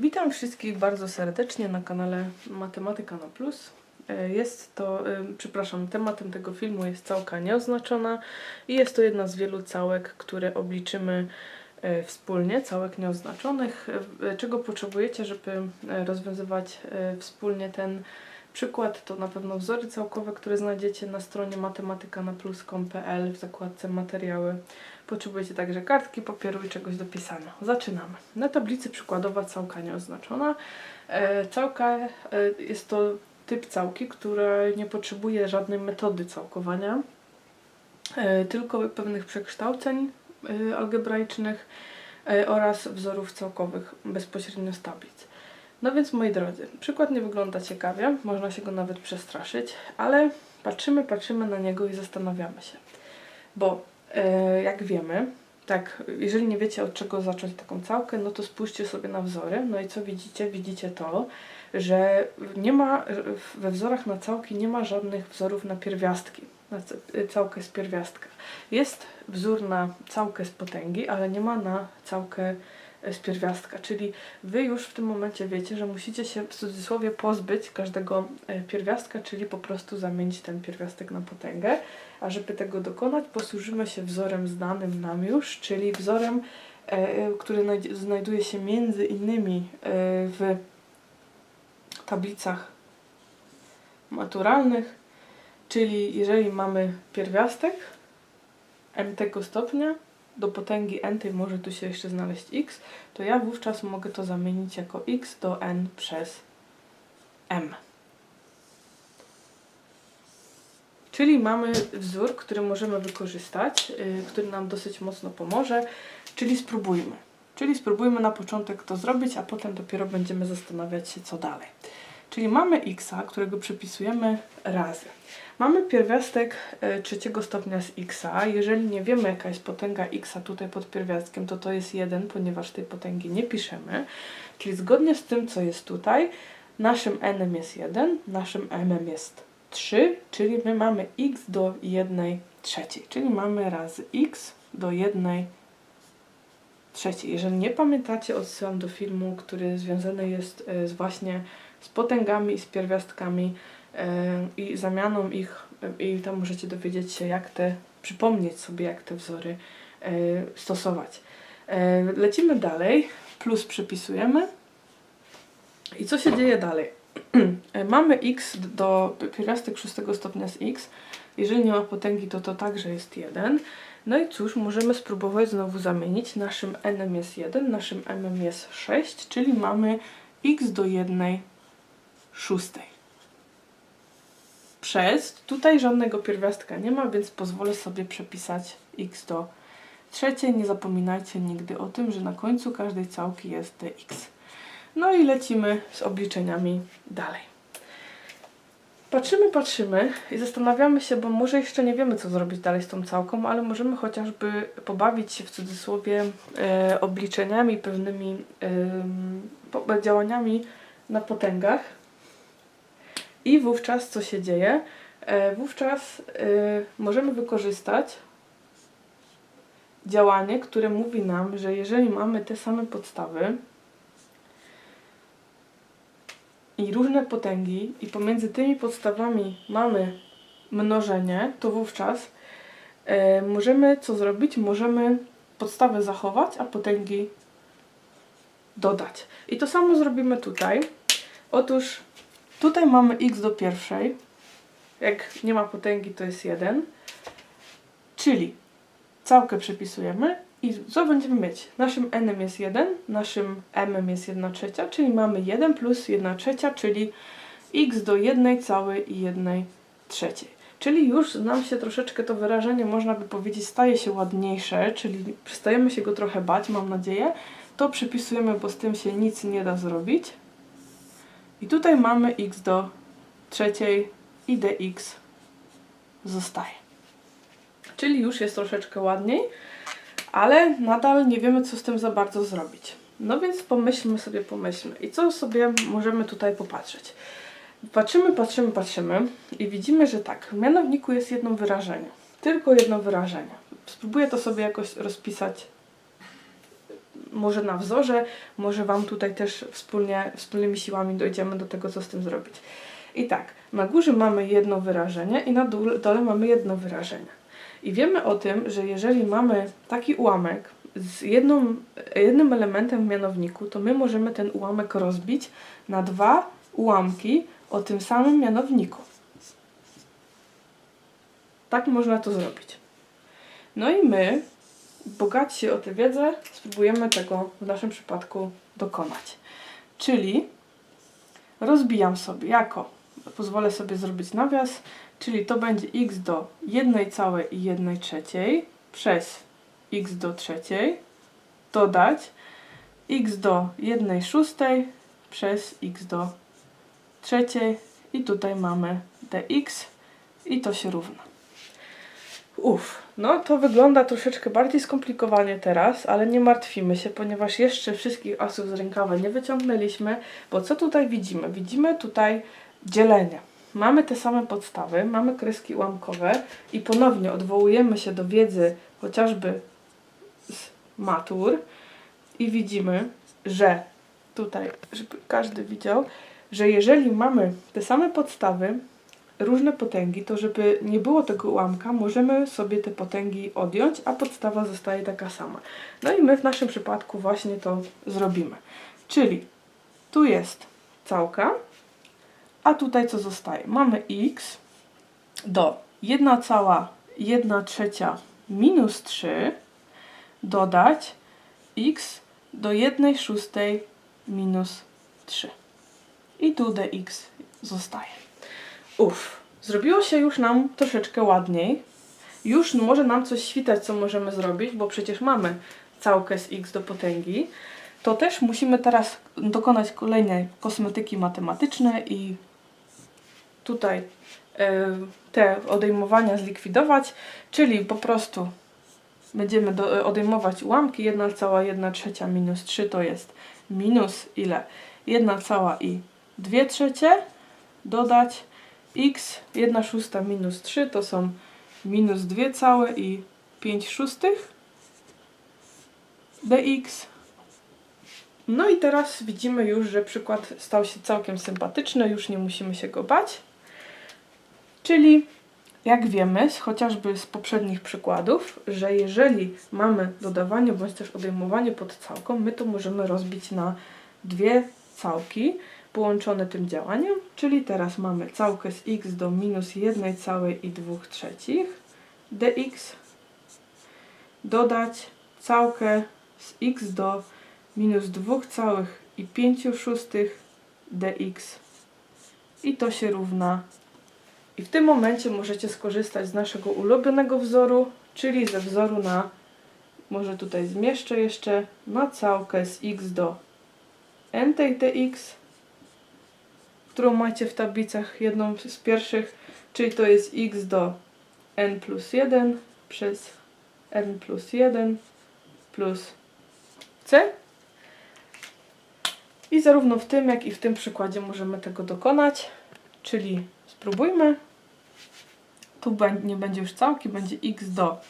Witam wszystkich bardzo serdecznie na kanale Matematyka na Plus. E, Jest to, e, przepraszam, tematem tego filmu jest całka nieoznaczona i jest to jedna z wielu całek, które obliczymy e, wspólnie, całek nieoznaczonych. Czego potrzebujecie, żeby rozwiązywać wspólnie ten przykład? To na pewno wzory całkowe, które znajdziecie na stronie matematykanaplus.pl w zakładce materiały. Potrzebujecie także kartki papieru i czegoś do pisania. Zaczynamy. Na tablicy przykładowa całka nieoznaczona. E, całka e, jest to typ całki, która nie potrzebuje żadnej metody całkowania, e, tylko pewnych przekształceń e, algebraicznych e, oraz wzorów całkowych bezpośrednio z tablic. No więc moi drodzy, przykład nie wygląda ciekawie, można się go nawet przestraszyć, ale patrzymy, patrzymy na niego i zastanawiamy się. Bo e, jak wiemy, tak, jeżeli nie wiecie od czego zacząć taką całkę, no to spójrzcie sobie na wzory. No i co widzicie? Widzicie to, że nie ma we wzorach na całki nie ma żadnych wzorów na pierwiastki, na ca- całkę z pierwiastka. Jest wzór na całkę z potęgi, ale nie ma na całkę e, z pierwiastka, czyli wy już w tym momencie wiecie, że musicie się w cudzysłowie pozbyć każdego e, pierwiastka, czyli po prostu zamienić ten pierwiastek na potęgę. A żeby tego dokonać, posłużymy się wzorem znanym nam już, czyli wzorem, e, który znajduje się między innymi e, w tablicach maturalnych, czyli jeżeli mamy pierwiastek m tego stopnia, do potęgi n tej może tu się jeszcze znaleźć x, to ja wówczas mogę to zamienić jako x do n przez m. Czyli mamy wzór, który możemy wykorzystać, yy, który nam dosyć mocno pomoże, czyli spróbujmy. Czyli spróbujmy na początek to zrobić, a potem dopiero będziemy zastanawiać się, co dalej. Czyli mamy x, którego przypisujemy razy. Mamy pierwiastek e, trzeciego stopnia z x. Jeżeli nie wiemy, jaka jest potęga x tutaj pod pierwiastkiem, to to jest 1, ponieważ tej potęgi nie piszemy. Czyli zgodnie z tym, co jest tutaj, naszym n jest 1, naszym m jest 3, czyli my mamy x do 1 trzeciej. Czyli mamy razy x do 1 trzeciej. Jeżeli nie pamiętacie, odsyłam do filmu, który związany jest e, z właśnie z potęgami i z pierwiastkami e, i zamianą ich e, i tam możecie dowiedzieć się, jak te, przypomnieć sobie, jak te wzory e, stosować. Lecimy dalej, plus przypisujemy. I co się dzieje dalej? Mamy x do pierwiastek szóstego stopnia z x. Jeżeli nie ma potęgi, to to także jest 1. No i cóż, możemy spróbować znowu zamienić. Naszym n jest 1, naszym m jest 6, czyli mamy x do 1 szóstej. Przez, tutaj żadnego pierwiastka nie ma, więc pozwolę sobie przepisać x do trzeciej. Nie zapominajcie nigdy o tym, że na końcu każdej całki jest dx. No i lecimy z obliczeniami dalej. Patrzymy, patrzymy i zastanawiamy się, bo może jeszcze nie wiemy, co zrobić dalej z tą całką, ale możemy chociażby pobawić się w cudzysłowie e, obliczeniami, pewnymi po- działaniami na potęgach. I wówczas co się dzieje? E, wówczas e, możemy wykorzystać działanie, które mówi nam, że jeżeli mamy te same podstawy i różne potęgi i pomiędzy tymi podstawami mamy mnożenie, to wówczas e, możemy co zrobić? Możemy podstawę zachować, a potęgi dodać. I to samo zrobimy tutaj. Otóż tutaj mamy x do pierwszej. Jak nie ma potęgi, to jest 1. Czyli całkę przepisujemy i co będziemy mieć? Naszym n jest 1, naszym m jest 1 trzecia, czyli mamy 1 plus 1 trzecia, czyli x do 1 całej i 1 trzeciej. Czyli już nam się troszeczkę to wyrażenie, można by powiedzieć, staje się ładniejsze, czyli przestajemy się go trochę bać, mam nadzieję. To przypisujemy, bo z tym się nic nie da zrobić. I tutaj mamy x do trzeciej i dx zostaje. Czyli już jest troszeczkę ładniej, ale nadal nie wiemy, co z tym za bardzo zrobić. No więc pomyślmy sobie, pomyślmy. I co sobie możemy tutaj popatrzeć? Patrzymy, patrzymy, patrzymy i widzimy, że tak, w mianowniku jest jedno wyrażenie. Tylko jedno wyrażenie. Spróbuję to sobie jakoś rozpisać może na wzorze, może Wam tutaj też wspólnie, wspólnymi siłami dojdziemy do tego, co z tym zrobić. I tak, na górze mamy jedno wyrażenie i na dole, mamy jedno wyrażenie. I wiemy o tym, że jeżeli mamy taki ułamek z jedną, jednym elementem w mianowniku, to my możemy ten ułamek rozbić na dwa ułamki o tym samym mianowniku. Tak można to zrobić. No i my, bogaci o tę wiedzę, spróbujemy tego w naszym przypadku dokonać. Czyli rozbijam sobie jako, pozwolę sobie zrobić nawias, czyli to będzie x do 1 całej i 1 trzeciej przez x do trzeciej dodać x do 1 szóstej przez x do trzeciej i tutaj mamy dx i to się równa. Uff, no to wygląda troszeczkę bardziej skomplikowanie teraz, ale nie martwimy się, ponieważ jeszcze wszystkich asów z rękawa nie wyciągnęliśmy, bo co tutaj widzimy? Widzimy tutaj dzielenie. Mamy te same podstawy, mamy kreski ułamkowe i ponownie odwołujemy się do wiedzy chociażby z matur i widzimy, że tutaj, żeby każdy widział, że jeżeli mamy te same podstawy, różne potęgi, to żeby nie było tego ułamka, możemy sobie te potęgi odjąć, a podstawa zostaje taka sama. No i my w naszym przypadku właśnie to zrobimy. Czyli tu jest całka, a tutaj co zostaje? Mamy x do 1 cała 1 trzecia minus 3 dodać x do 1 szóstej minus 3. I tu dx zostaje. Uff, zrobiło się już nam troszeczkę ładniej. Już może nam coś świtać, co możemy zrobić, bo przecież mamy całkę z x do potęgi. To też musimy teraz dokonać kolejnej kosmetyki matematycznej i tutaj e, te odejmowania zlikwidować, czyli po prostu będziemy do, odejmować ułamki 1 cała 1 trzecia minus 3 to jest minus ile? 1 cała i 2 trzecie dodać x 1 szósta minus 3 to są minus 2 całe i 5 szóstych dx. No i teraz widzimy już, że przykład stał się całkiem sympatyczny, już nie musimy się go bać. Czyli jak wiemy, chociażby z poprzednich przykładów, że jeżeli mamy dodawanie bądź też odejmowanie pod całką, my to możemy rozbić na dwie całki połączone tym działaniem, czyli teraz mamy całkę z x do minus 1 całej i 2 trzecich dx dodać całkę z x do minus 2 całych i 5 szóstych dx. I to się równa. I w tym momencie możecie skorzystać z naszego ulubionego wzoru, czyli ze wzoru na, może tutaj zmieszczę jeszcze, na całkę z x do n tej dx, którą macie w tablicach jedną z pierwszych, czyli to jest x do n plus 1 przez n plus 1 plus c. I zarówno w tym, jak i w tym przykładzie możemy tego dokonać, czyli spróbujmy tu nie będzie już całki, będzie x do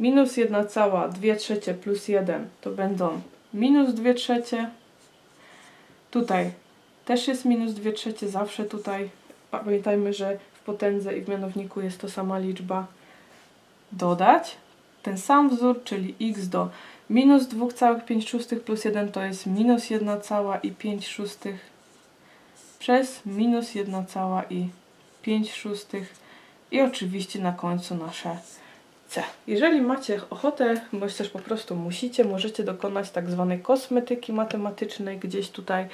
minus 1 cała 2 trzecie plus 1 to będą minus 2 trzecie. Tutaj też jest minus 2 trzecie, zawsze tutaj pamiętajmy, że w potędze i w mianowniku jest to sama liczba. Dodać ten sam wzór, czyli x do minus 2,5 plus 1 to jest minus 1 cała i 5 szóstych przez minus 1 cała i 5 szóstych i oczywiście na końcu nasze C. Jeżeli macie ochotę, bądź też po prostu musicie, możecie dokonać tak zwanej kosmetyki matematycznej, gdzieś tutaj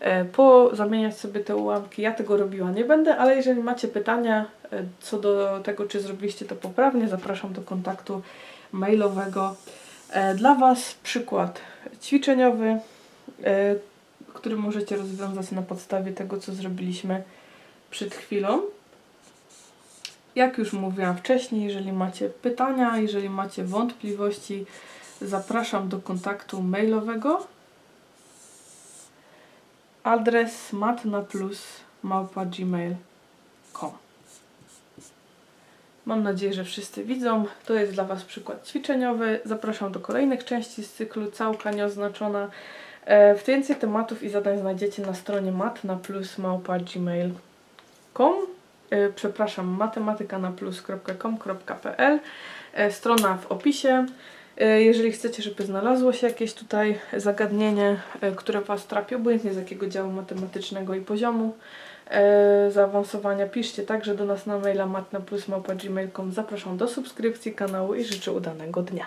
e, pozamieniać sobie te ułamki. Ja tego robiła nie będę, ale jeżeli macie pytania e, co do tego, czy zrobiliście to poprawnie, zapraszam do kontaktu mailowego. E, dla Was przykład ćwiczeniowy, e, który możecie rozwiązać na podstawie tego, co zrobiliśmy przed chwilą. Jak już mówiłam wcześniej, jeżeli macie pytania, jeżeli macie wątpliwości, zapraszam do kontaktu mailowego. Adres matnaplus.gmail.com Mam nadzieję, że wszyscy widzą. To jest dla Was przykład ćwiczeniowy. Zapraszam do kolejnych części z cyklu Całka Nieoznaczona. E, Więcej tematów i zadań znajdziecie na stronie matnaplusmałpa.gmail.com E, Przepraszam, matematykanaplus.com.pl E, Strona w opisie. E, Jeżeli chcecie, żeby znalazło się jakieś tutaj zagadnienie, które Was trapi, obojętnie z jakiego działu matematycznego i poziomu zaawansowania, piszcie także do nas na maila matnaplusmałpa.gmail.com. Zapraszam do subskrypcji kanału i życzę udanego dnia.